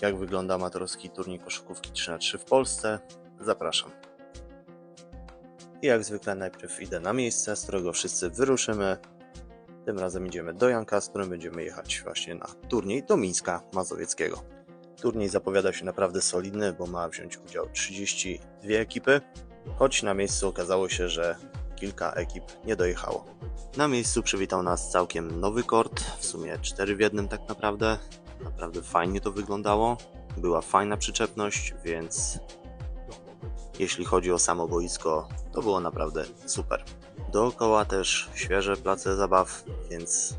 jak wygląda amatorski turniej koszykówki 3 na 3 w Polsce, zapraszam. I jak zwykle najpierw idę na miejsce, z którego wszyscy wyruszymy. Tym razem idziemy do Janka, z którym będziemy jechać właśnie na turniej do Mińska Mazowieckiego. Turniej zapowiada się naprawdę solidny, bo ma wziąć udział 32 ekipy, choć na miejscu okazało się, że kilka ekip nie dojechało. Na miejscu przywitał nas całkiem nowy kort, w sumie 4 w jednym tak naprawdę. Naprawdę fajnie to wyglądało. Była fajna przyczepność, więc jeśli chodzi o samo boisko, to było naprawdę super. Dookoła też świeże place zabaw, więc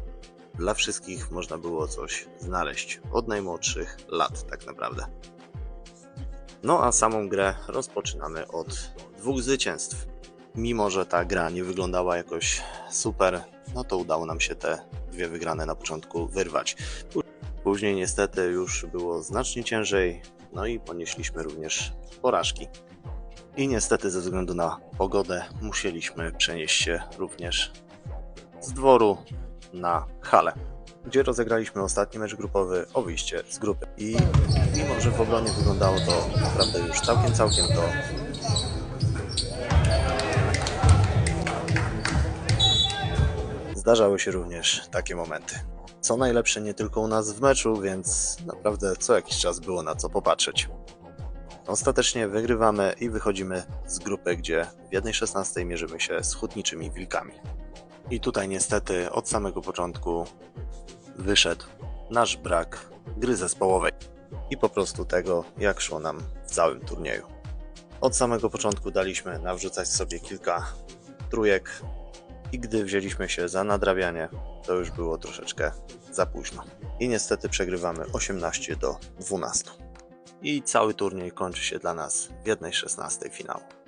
dla wszystkich można było coś znaleźć. Od najmłodszych lat tak naprawdę. No a samą grę rozpoczynamy od dwóch zwycięstw. Mimo, że ta gra nie wyglądała jakoś super, no to udało nam się te dwie wygrane na początku wyrwać. Później niestety już było znacznie ciężej, no i ponieśliśmy również porażki. I niestety ze względu na pogodę musieliśmy przenieść się również z dworu na halę, gdzie rozegraliśmy ostatni mecz grupowy o wyjście z grupy. I mimo, że w obronie wyglądało to naprawdę już całkiem, całkiem to zdarzały się również takie momenty. Co najlepsze nie tylko u nas w meczu, więc naprawdę co jakiś czas było na co popatrzeć. Ostatecznie wygrywamy i wychodzimy z grupy, gdzie w 1.16 mierzymy się z hutniczymi wilkami. I tutaj niestety od samego początku wyszedł nasz brak gry zespołowej i po prostu tego, jak szło nam w całym turnieju. Od samego początku daliśmy nawrzucać sobie kilka trójek i gdy wzięliśmy się za nadrabianie, to już było troszeczkę za późno. I niestety przegrywamy 18 do 12. I cały turniej kończy się dla nas w 1.16 finału.